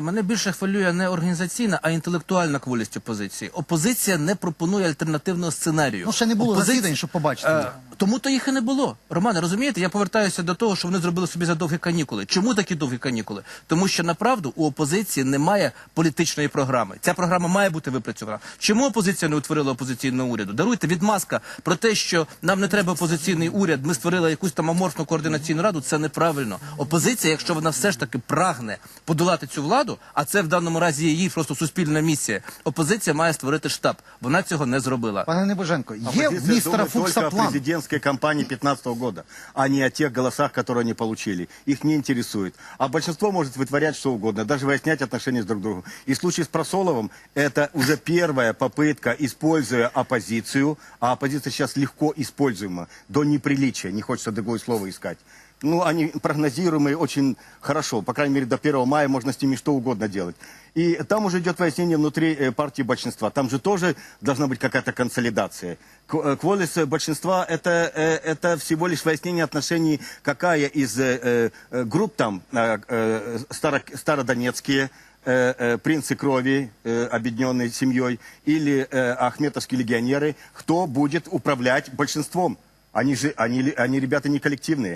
Мене більше хвилює не організаційна, а інтелектуальна кволість опозиції. Опозиція не пропонує альтернативного сценарію. Ну, ще не було Опози- засідань, щоб побачити. Е, тому то їх і не було. Романе, розумієте, я повертаюся до того, що вони зробили собі за довгі канікули. Чому такі довгі канікули? Тому що направду у опозиції немає політичної програми. Ця програма має бути випрацьована. Чому опозиція не утворила опозиційного уряду? Даруйте відмазка про те, що нам не треба опозиційний уряд. Ми створили якусь там аморфну координаційну раду. Це неправильно. Опозиція, якщо вона все ж таки прагне подолати цю владу, а це в даному разі її просто суспільна місія. Опозиція має створити штаб. Вона цього не зробила. Пане Небоженко, є в містера Фукса план. Президентской кампании 2015 года, а не о тех голосах, которые они получили. Их не интересует. А большинство может вытворять что угодно, даже выяснять отношения друг другом. И случай с Просоловым – это уже первая попытка, используя оппозицию, а оппозиция сейчас легко используема, до неприличия, не хочется другое слово искать. Ну, они прогнозируемые очень хорошо. По крайней мере, до 1 мая можно с ними что угодно делать. И там уже идет выяснение внутри э, партии большинства. Там же тоже должна быть какая-то консолидация. Э, Кволис э, большинства это, это всего лишь выяснение отношений, какая из групп там старо- стародонецкие, принцы крови, объединенной семьей, или ахметовские легионеры, кто будет управлять большинством. Они же, они, они ребята не коллективные.